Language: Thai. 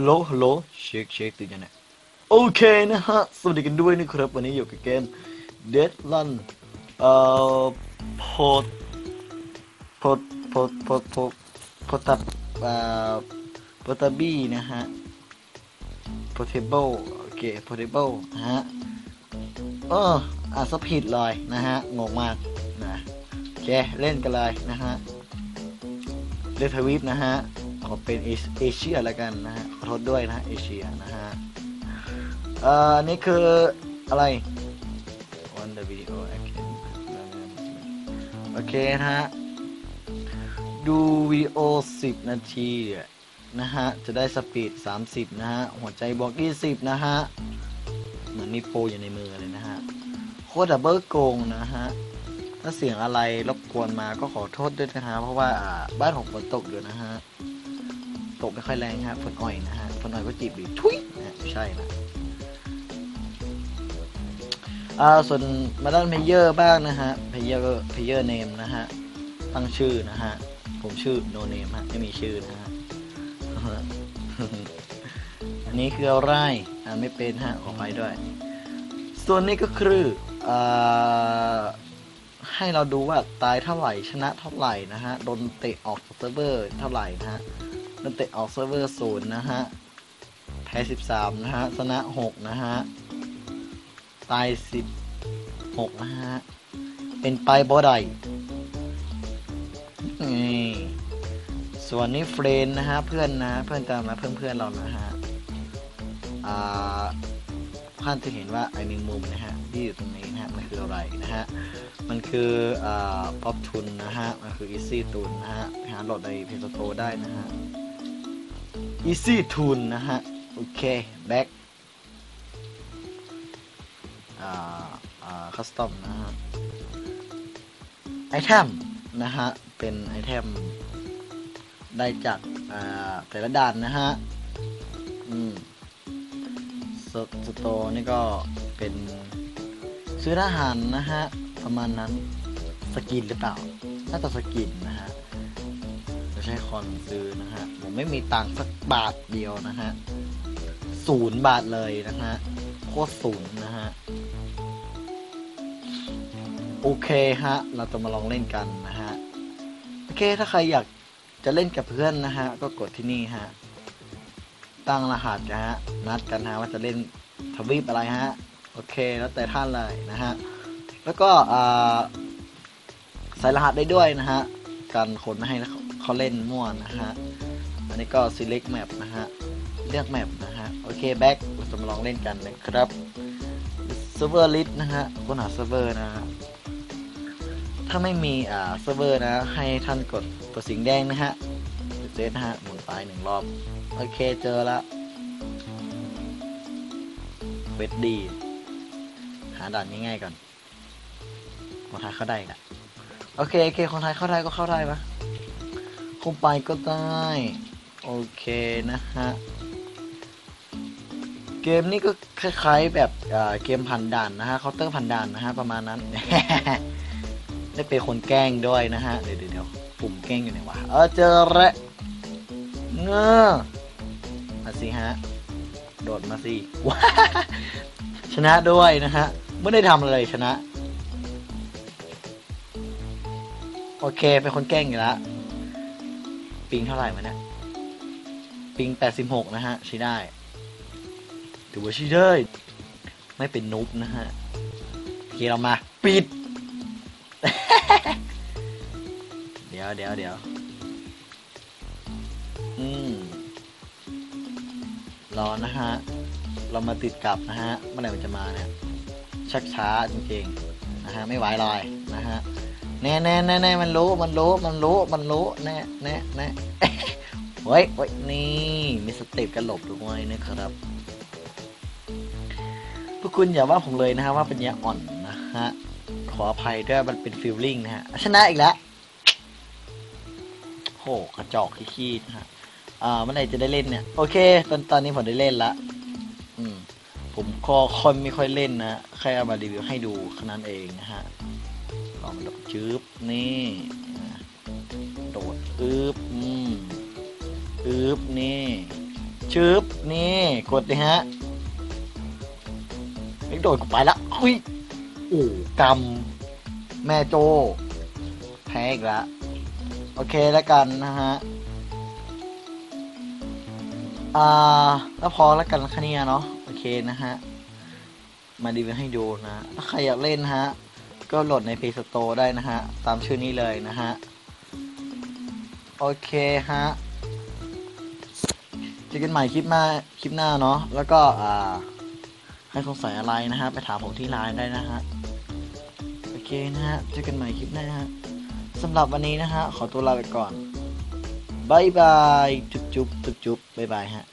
ฮัลโหลฮัลโหลเช็คเช็คตื่นยังไงโอเคนะฮะ สวัสดีกันด้วยนะครับ วันนี้อยู่กับเกม Dead Run เอ่อโพดโพดโพดโพดโพดโพตับเอ่อโพตาบี้นะฮะ Portable โอเค Portable นะฮะเอออ่านสผิดเลยนะฮะ งงมากนะโอเค เล่นกันเลยนะฮะเลือกทวีปนะฮะ ขอเป็นเอเชียแล้วกันนะฮะขอโทษด้วยนะเอเชียนะฮะเอ่ออันนี้คืออะไร on the video โอเคนะฮะ ดูวิดีโอ10 นาทีนะฮะ จะได้สปีด 30 นะฮะ หัวใจบวก20 นะฮะ เหมือนมีโปรอยู่ในมือเลยนะฮะ โคตรดับเบิลโกงนะฮะ ถ้าเสียงอะไรรบกวนมาก็ขอโทษด้วยนะฮะ เพราะว่าอ่าบ้านของฝนตกอยู่นะฮะ ตกไม่ค่อยแรงฮะฝนอ่อยนะฮะฝนอ่อยก็จีบดีทุยนะใช่นะอ่าส่วนมาด้านเพเยอร์บ้างนะฮะเพเยอร์เพเยอร์เนมนะฮะตั้งชื่อนะฮะผมชื่อโนเนมฮะไม่มีชื่อนะฮะอันนี้คืออะไรอ่าไม่เป็นฮะขอไปด้วย ส่วนนี้ก็คืออ่าให้เราดูว่าตายเท่าไหร่ชนะเท่าไหร่นะฮะโดนเตะออกจากเซิร์ฟเวอร์เท่าไหร่นะฮะ โดนเตะออกเซิร์ฟเวอร์ศูนย์นะฮะแพ้สิบสามนะฮะชนะหกนะฮะ ตายสิบหกนะฮะ เป็นไปบ่ได้นี่ส่วนนี้เฟรนนะฮะ เพื่อนนะ เพื่อนตามมาเพื่อนเพื่อนเรานะฮะ อ่าท่านจะเห็นว่าไอ้แมงมุมนะฮะที่อยู่ตรงนี้นะฮะมันคืออะไรนะฮะ มันคืออ่าป๊อปทุนนะฮะ มันคือ Easy ทุนนะฮะหาโหลดในเพจโตได้นะฮะ Easy ทุนนะฮะ โอเค back อ่า อ่า คัสตอมนะฮะ ไอเทมนะฮะ เป็นไอเทมได้จากอ่าแต่ละด่านนะฮะ อืมสสโตร์นี่ก็เป็นซื้ออาหารนะฮะ ประมาณนั้น สกินหรือเปล่า น่าจะสกินนะ ใช้คอนซื้อนะฮะ ผมไม่มีตังค์สักบาทเดียวนะฮะศูนย์บาทเลยนะฮะ โคตรศูนย์นะฮะ โอเคฮะ เราจะมาลองเล่นกันนะฮะ โอเคถ้าใครอยากจะเล่นกับเพื่อนนะฮะ ก็กดที่นี่ฮะ ตั้งรหัสนะฮะ นัดกันฮะว่าจะเล่นทวีปอะไรฮะ โอเคแล้วแต่ท่านเลยนะฮะ แล้วก็ใส่รหัสได้ด้วยนะฮะกันคนไม่ให้เขา เขาเล่นมั่วนะฮะ อันนี้ก็ select map นะฮะ เลือก map นะฮะ โอเค back เราจะมาลองเล่นกันนะครับ server list นะฮะ ค้นหา server นะฮะ ถ้าไม่มีอ่า server นะ ให้ท่านกดตัวสีแดงนะฮะเซตนะฮะ หมุนไปหนึ่งรอบ โอเค เจอละเวดดี หาด่านง่ายๆก่อนคนไทยเข้าได้ละโอเคโอเคคนไทยเข้าได้ก็เข้าได้ปะ คงไปก็ได้ โอเคนะฮะ เกมนี้ก็คล้ายๆแบบเกมพันด่านนะฮะเคาน์เตอร์พันด่านนะฮะประมาณนั้น ได้เป็นคนแกล้งด้วยนะฮะ เดี๋ยวเดี๋ยวปุ่มแกล้งอยู่ไหนวะ เออเจอแล้วเงอมาสิฮะ โดดมาสิว้าชนะด้วยนะฮะ ไม่ได้ทำอะไรชนะ โอเค เป็นคนแกล้งอยู่แล้ว ปิงเท่าไหร่มาเนี่ย ปิง 86 นะฮะ ใช้ได้ ถือว่าใช้ได้ ไม่เป็นนุบนะฮะโอเคเรามา ปิด เดี๋ยวเดี๋ยวเดี๋ยวอืมรอนะฮะ เรามาติดกับนะฮะ เมื่อไหร่มันจะมาเนี่ย ชักช้าจริงๆ นะฮะ ไม่ไหวลอยนะฮะ แน่แน่แน่แน่มันรู้มันรู้มันรู้มันรู้แน่แน่แน่เฮ้ยเฮ้ยนี่มีสเต็ปกันหลบด้วยนะครับพวกคุณอย่าว่าผมเลยนะฮะว่าเป็นยาอ่อนนะฮะขออภัยด้วยมันเป็นฟิลลิ่งนะฮะชนะอีกแล้วโหกระจอกขี้ๆนะฮะอ่าเมื่อไหร่จะได้เล่นเนี่ยโอเค ตอนตอนนี้ผมได้เล่นละอืมผมก็ค่อยไม่ค่อยเล่นนะแค่เอามารีวิวให้ดูแค่นั้นเองนะฮะ ลองโดดจืบนี่โดดอึบอืมอึบนี่ชึบนี่ กดเลยฮะไม่โดดกูไปละเฮ้ยโอ้กำแม่โจแพ้อีกละโอเคแล้วกันนะฮะอ่าแล้วพอแล้วกันแค่นี้เนาะโอเคนะฮะ มาดีวิวให้ดูนะ ถ้าใครอยากเล่นฮะ ก็โหลดใน Play Store ได้นะฮะ ตามชื่อนี้เลยนะฮะ โอเคฮะเจอกันใหม่คลิปหน้าคลิปหน้าเนาะแล้วก็อ่าให้สงสัยอะไรนะฮะ ไปถามผมที่ไลน์ได้นะฮะ โอเคนะฮะเจอกันใหม่คลิปหน้านะฮะสำหรับวันนี้นะฮะ ขอตัวลาไปก่อนบายบาย จุ๊บจุ๊บจุ๊บจุ๊บบายบายฮะ